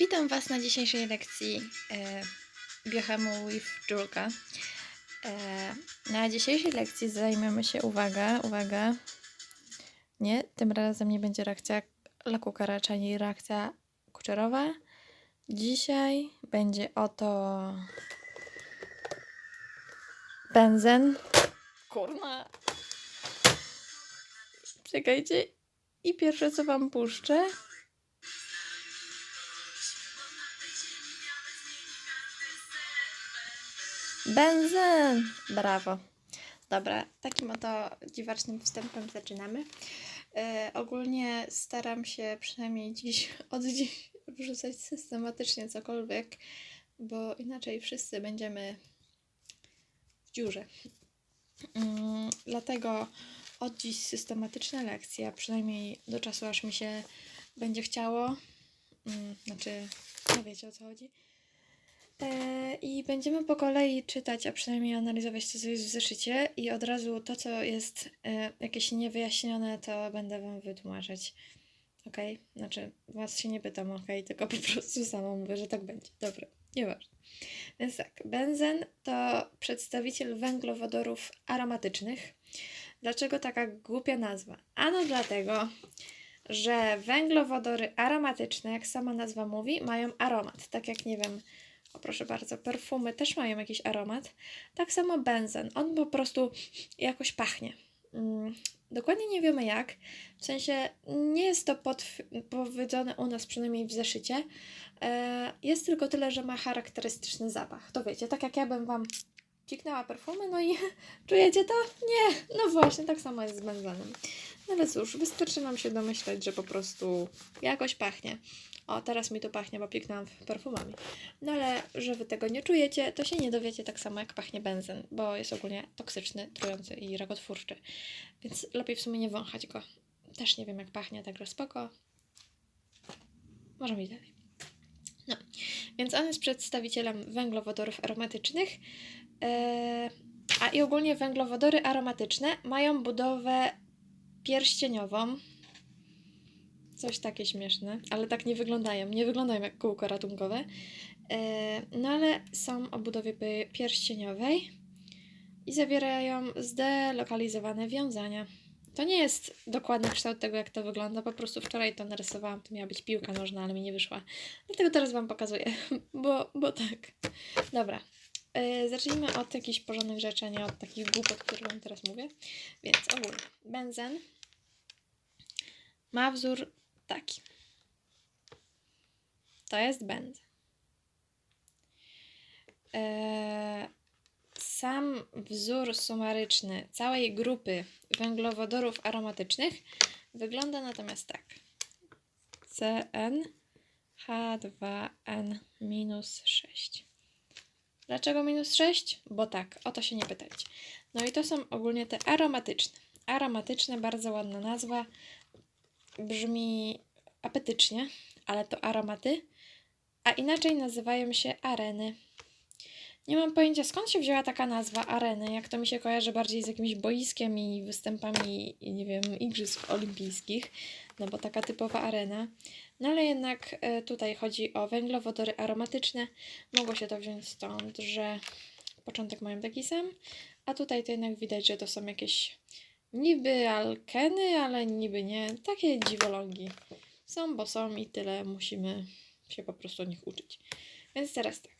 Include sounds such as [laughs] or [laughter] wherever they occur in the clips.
Witam Was na dzisiejszej lekcji e, biochemu with Julka. E, na dzisiejszej lekcji zajmiemy się, uwaga, uwaga, nie, tym razem nie będzie reakcja lakuka, raczej reakcja kuczerowa. Dzisiaj będzie oto benzen. Kurna. Czekajcie. I pierwsze co Wam puszczę. Benzyn! Brawo. Dobra, takim oto dziwacznym wstępem zaczynamy. E, ogólnie staram się przynajmniej dziś, [laughs] od dziś wrzucać systematycznie cokolwiek, bo inaczej wszyscy będziemy w dziurze. Mm, dlatego od dziś systematyczna lekcja, przynajmniej do czasu aż mi się będzie chciało. Mm, znaczy, no wiecie o co chodzi. E, I będziemy po kolei czytać, a przynajmniej analizować to, co jest w zeszycie i od razu to, co jest e, jakieś niewyjaśnione, to będę Wam wytłumaczyć. Ok? Znaczy, Was się nie pytam, ok? Tylko po prostu sama mówię, że tak będzie. Dobra, nieważne. Więc tak, benzen to przedstawiciel węglowodorów aromatycznych. Dlaczego taka głupia nazwa? Ano dlatego, że węglowodory aromatyczne, jak sama nazwa mówi, mają aromat. Tak jak, nie wiem, o proszę bardzo, perfumy też mają jakiś aromat. Tak samo benzen. On po prostu jakoś pachnie. Mm, dokładnie nie wiemy jak. W sensie nie jest to powiedziane u nas, przynajmniej w zeszycie. E, jest tylko tyle, że ma charakterystyczny zapach. To wiecie, tak jak ja bym Wam ciknęła perfumy, no i [laughs] czujecie to? Nie. No właśnie, tak samo jest z benzenem. No ale cóż, wystarczy nam się domyśleć, że po prostu jakoś pachnie. O, teraz mi tu pachnie, bo piknęłam perfumami. No ale, że wy tego nie czujecie, to się nie dowiecie tak samo jak pachnie benzyn, bo jest ogólnie toksyczny, trujący i rakotwórczy. Więc lepiej w sumie nie wąchać go. Też nie wiem jak pachnie, także spoko. Możemy iść dalej. No, więc on jest przedstawicielem węglowodorów aromatycznych. Eee, a i ogólnie węglowodory aromatyczne mają budowę pierścieniową. Coś takie śmieszne, ale tak nie wyglądają. Nie wyglądają jak kółko ratunkowe. E, No ale są o budowie pierścieniowej i zawierają zdelokalizowane wiązania. To nie jest dokładny kształt tego, jak to wygląda. Po prostu wczoraj to narysowałam. To miała być piłka nożna, ale mi nie wyszła. Dlatego teraz Wam pokazuję, [laughs] bo, bo tak. Dobra. E, Zacznijmy od jakichś porządnych rzeczy, a nie od takich głupot, które Wam teraz mówię. Więc ogólnie. Benzen ma wzór taki. To jest benzen. Eee, sam wzór sumaryczny całej grupy węglowodorów aromatycznych wygląda natomiast tak. CnH2n minus 6. Dlaczego minus 6? Bo tak, o to się nie pytajcie. No i to są ogólnie te aromatyczne. Aromatyczne, bardzo ładna nazwa. Brzmi apetycznie, ale to aromaty. A inaczej nazywają się areny. Nie mam pojęcia skąd się wzięła taka nazwa areny, jak to mi się kojarzy bardziej z jakimś boiskiem i występami, nie wiem, igrzysk olimpijskich, no bo taka typowa arena. No ale jednak e, tutaj chodzi o węglowodory aromatyczne. Mogło się to wziąć stąd, że początek mają taki sam, a tutaj to jednak widać, że to są jakieś niby alkeny, ale niby nie. Takie dziwolągi. Są, bo są i tyle. Musimy się po prostu o nich uczyć. Więc teraz tak.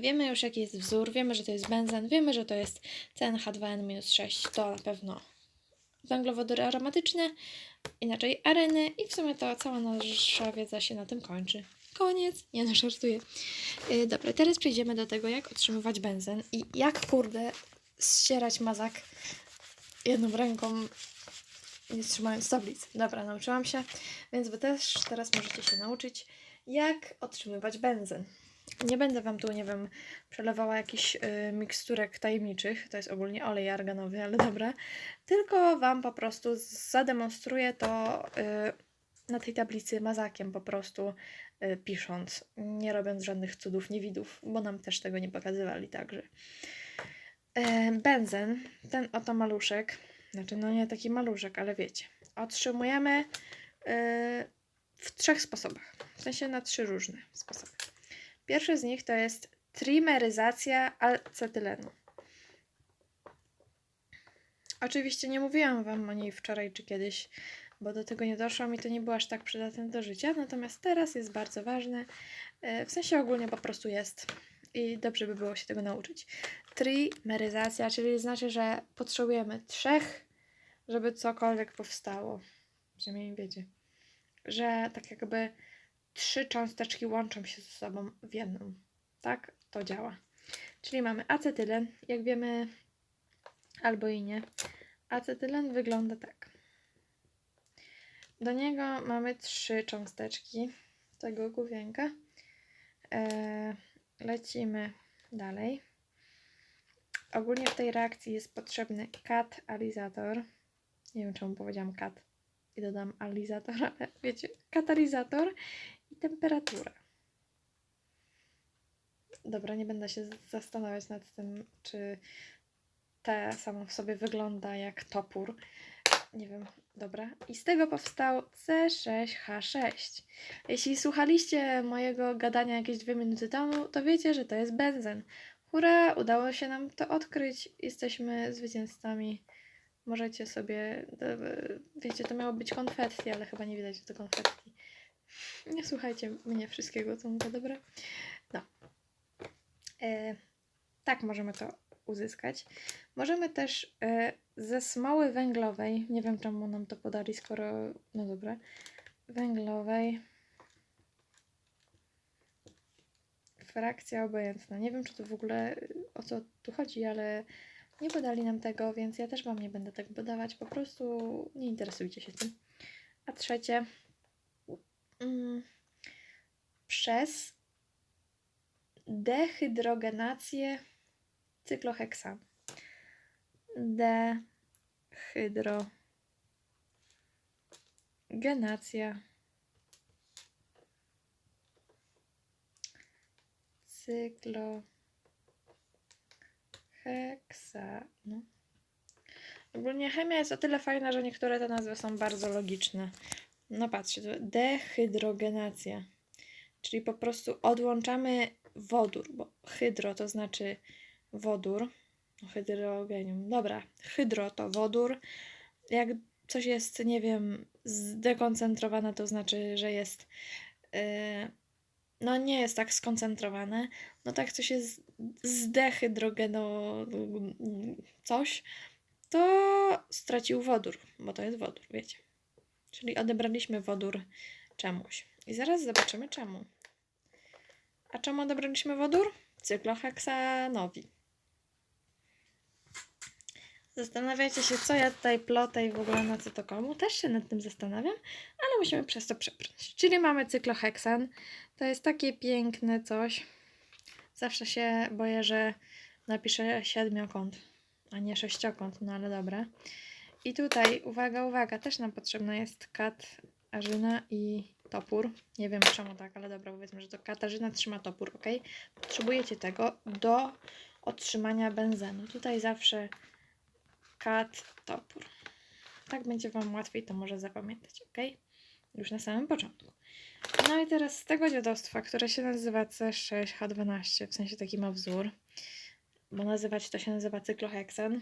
Wiemy już jaki jest wzór, wiemy, że to jest benzen, wiemy, że to jest CnH2n-6, to na pewno węglowodory aromatyczne, inaczej areny i w sumie to cała nasza wiedza się na tym kończy. Koniec, nie no, żartuję. Yy, dobra, teraz przejdziemy do tego, jak otrzymywać benzen i jak, kurde, ścierać mazak jedną ręką, nie trzymając tablic. Dobra, nauczyłam się, więc wy też teraz możecie się nauczyć, jak otrzymywać benzen. Nie będę Wam tu, nie wiem, przelewała jakichś y, miksturek tajemniczych, to jest ogólnie olej arganowy, ale dobra, tylko Wam po prostu zademonstruję to y, na tej tablicy mazakiem po prostu y, pisząc, nie robiąc żadnych cudów, niewidów, bo nam też tego nie pokazywali także. E, benzen, ten oto maluszek, znaczy no nie taki maluszek, ale wiecie, otrzymujemy y, w trzech sposobach. W sensie na trzy różne sposoby. Pierwszy z nich to jest trimeryzacja acetylenu. Oczywiście nie mówiłam Wam o niej wczoraj czy kiedyś, bo do tego nie doszłam i to nie było aż tak przydatne do życia, natomiast teraz jest bardzo ważne, e, w sensie ogólnie po prostu jest i dobrze by było się tego nauczyć. Trimeryzacja, czyli znaczy, że potrzebujemy trzech, żeby cokolwiek powstało. Przynajmniej wiecie, że tak jakby trzy cząsteczki łączą się ze sobą w jedną. Tak to działa. Czyli mamy acetylen, jak wiemy, albo i nie. Acetylen wygląda tak. Do niego mamy trzy cząsteczki tego główienka. Eee, lecimy dalej. Ogólnie w tej reakcji jest potrzebny katalizator. Nie wiem, czemu powiedziałam kat i dodam alizator, ale wiecie, katalizator i temperatura. Dobra, nie będę się zastanawiać nad tym, czy te samo w sobie wygląda jak topór. Nie wiem, dobra. I z tego powstał C6H6. Jeśli słuchaliście mojego gadania jakieś dwie minuty temu, to wiecie, że to jest benzen. Hurra, udało się nam to odkryć. Jesteśmy zwycięzcami. Możecie sobie, e, wiecie, to miało być konfetti, ale chyba nie widać, że to konfetti. Nie słuchajcie mnie wszystkiego, co mówię, dobra? No. E, tak możemy to uzyskać. Możemy też e, ze smoły węglowej, nie wiem czemu nam to podali, skoro, no dobra, węglowej, frakcja obojętna. Nie wiem, czy to w ogóle o co tu chodzi, ale nie podali nam tego, więc ja też Wam nie będę tego podawać. Po prostu nie interesujcie się tym. A trzecie, mm, przez dehydrogenację cykloheksan. Dehydrogenacja cyklooheksanu. Ogólnie chemia jest o tyle fajna, że niektóre te nazwy są bardzo logiczne. No patrzcie, to dehydrogenacja, czyli po prostu odłączamy wodór, bo hydro to znaczy wodór, no, hydrogenium, dobra, hydro to wodór, jak coś jest, nie wiem, zdekoncentrowane, to znaczy, że jest, yy, no nie jest tak skoncentrowane, no tak coś jest zdehydrogeno coś, to stracił wodór, bo to jest wodór, wiecie. Czyli odebraliśmy wodór czemuś. I zaraz zobaczymy czemu. A czemu odebraliśmy wodór? Cykloheksanowi. Zastanawiacie się, co ja tutaj plotę i w ogóle na co to komu. Też się nad tym zastanawiam, ale musimy przez to przebrnąć. Czyli mamy cykloheksan. To jest takie piękne coś. Zawsze się boję, że napiszę siedmiokąt, a nie sześciokąt, no ale dobra. I tutaj, uwaga, uwaga, też nam potrzebna jest kat, arzyna i topór. Nie wiem czemu tak, ale dobra, powiedzmy, że to Katarzyna trzyma topór, ok? Potrzebujecie tego do otrzymania benzenu. Tutaj zawsze kat, topór. Tak będzie Wam łatwiej to może zapamiętać, ok? Już na samym początku. No i teraz z tego dziadostwa, które się nazywa C6H12, w sensie taki ma wzór, bo nazywać to się nazywa cykloheksan,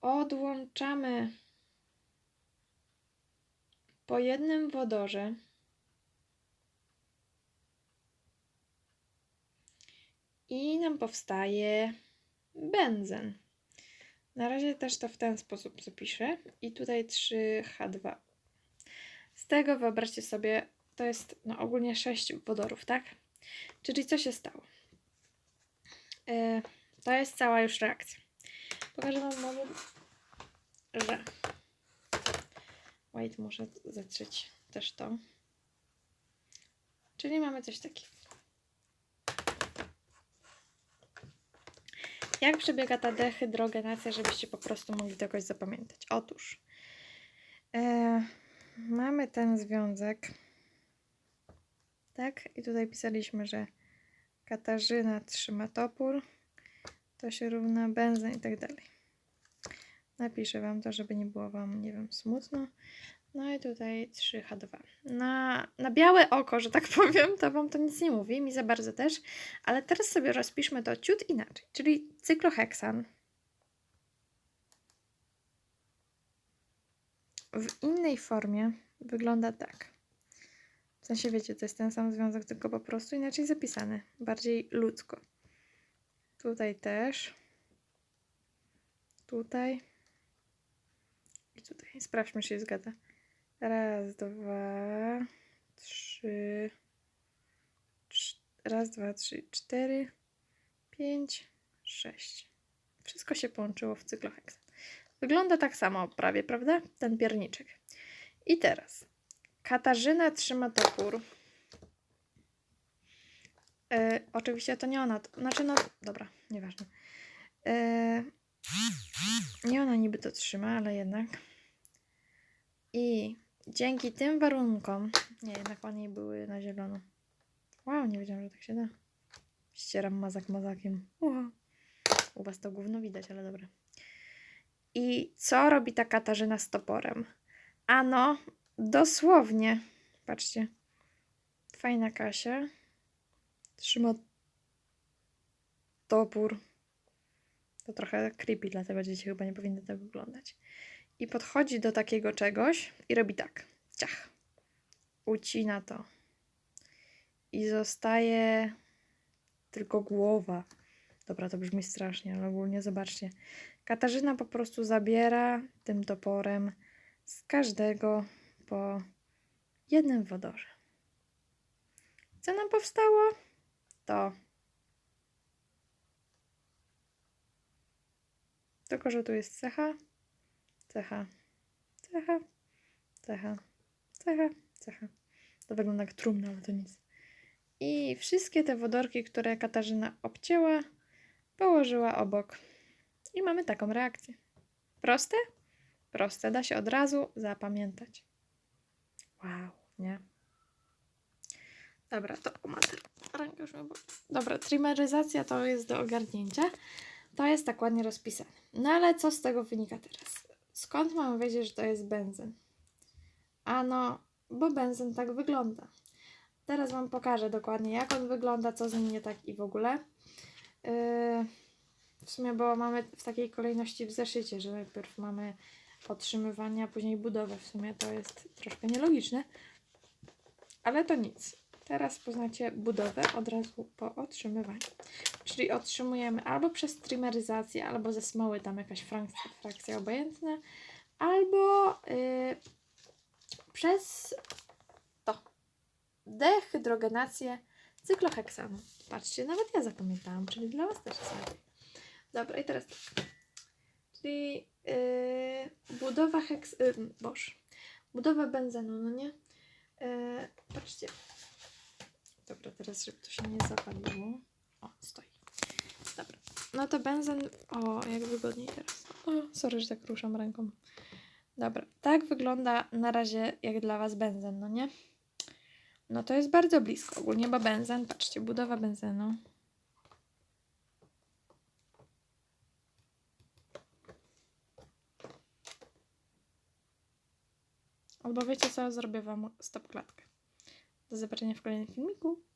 odłączamy po jednym wodorze i nam powstaje benzen. Na razie też to w ten sposób zapiszę. I tutaj 3H2. Z tego wyobraźcie sobie, to jest no, ogólnie 6 wodorów, tak? Czyli co się stało? Yy, to jest cała już reakcja. Pokażę Wam znowu, że Wait, muszę zetrzeć też to. Czyli mamy coś takiego. Jak przebiega ta dehydrogenacja, żebyście po prostu mogli to jakoś zapamiętać? Otóż e, mamy ten związek, tak? I tutaj pisaliśmy, że Katarzyna trzyma topór, to się równa benzyn i tak dalej. Napiszę Wam to, żeby nie było Wam, nie wiem, smutno. No i tutaj 3H2. Na, na białe oko, że tak [laughs] powiem, to Wam to nic nie mówi, mi za bardzo też, ale teraz sobie rozpiszmy to ciut inaczej, czyli cykloheksan. W innej formie wygląda tak. W sensie wiecie, to jest ten sam związek, tylko po prostu inaczej zapisany, bardziej ludzko. Tutaj też. Tutaj. Tutaj. Sprawdźmy, czy się zgadza. Raz, dwa, trzy. Raz, dwa, trzy, cztery, pięć, sześć. Wszystko się połączyło w cykloheksan. Wygląda tak samo prawie, prawda? Ten pierniczek. I teraz. Katarzyna trzyma topór. E, oczywiście to nie ona. To, znaczy, no dobra, nieważne. E, nie ona niby to trzyma, ale jednak. I dzięki tym warunkom. Nie, jednak ładniej były na zielono. Wow, nie wiedziałam, że tak się da. Ścieram mazak mazakiem. U was to gówno widać, ale dobra. I co robi ta Katarzyna z toporem? Ano, dosłownie. Patrzcie. Fajna Kasia. Trzyma topór. To trochę creepy, dlatego dzieci chyba nie powinny tak wyglądać. I podchodzi do takiego czegoś i robi tak. Ciach. Ucina to. I zostaje tylko głowa. Dobra, to brzmi strasznie, ale ogólnie zobaczcie. Katarzyna po prostu zabiera tym toporem z każdego po jednym wodorze. Co nam powstało? To. Tylko, że tu jest cecha, cecha, cecha, cecha, cecha, cecha. To wygląda jak trumna, ale to nic. I wszystkie te wodorki, które Katarzyna obcięła, położyła obok. I mamy taką reakcję. Proste? Proste, da się od razu zapamiętać. Wow, nie? Dobra, to o mater. Ręka już boli. Dobra, trimeryzacja to jest do ogarnięcia. To jest tak ładnie rozpisane. No ale co z tego wynika teraz? Skąd mamy wiedzieć, że to jest benzyn? Ano, bo benzyn tak wygląda. Teraz Wam pokażę dokładnie, jak on wygląda, co z nim nie tak i w ogóle. Yy, w sumie, bo mamy w takiej kolejności w zeszycie, że najpierw mamy otrzymywanie, a później budowę. W sumie to jest troszkę nielogiczne, ale to nic. Teraz poznacie budowę od razu po otrzymywaniu. Czyli otrzymujemy albo przez trimeryzację, albo ze smoły tam jakaś frakcja, frakcja obojętna, albo yy, przez to dehydrogenację cykloheksanu. Patrzcie, nawet ja zapamiętałam, czyli dla Was też jest lepiej. Dobra, i teraz tak. Czyli yy, budowa heks... Yy, boż. Budowa benzenu, no nie? Yy, patrzcie. Dobra, teraz żeby to się nie zapaliło. O, stoi. Dobra. No to benzen... O, jak wygodniej teraz. O, sorry, że tak ruszam ręką. Dobra, tak wygląda na razie jak dla Was benzen, no nie? No to jest bardzo blisko. Ogólnie, bo benzen, patrzcie, budowa benzenu. Albo wiecie co, zrobię Wam stop klatkę. Do zobaczenia w kolejnym filmiku.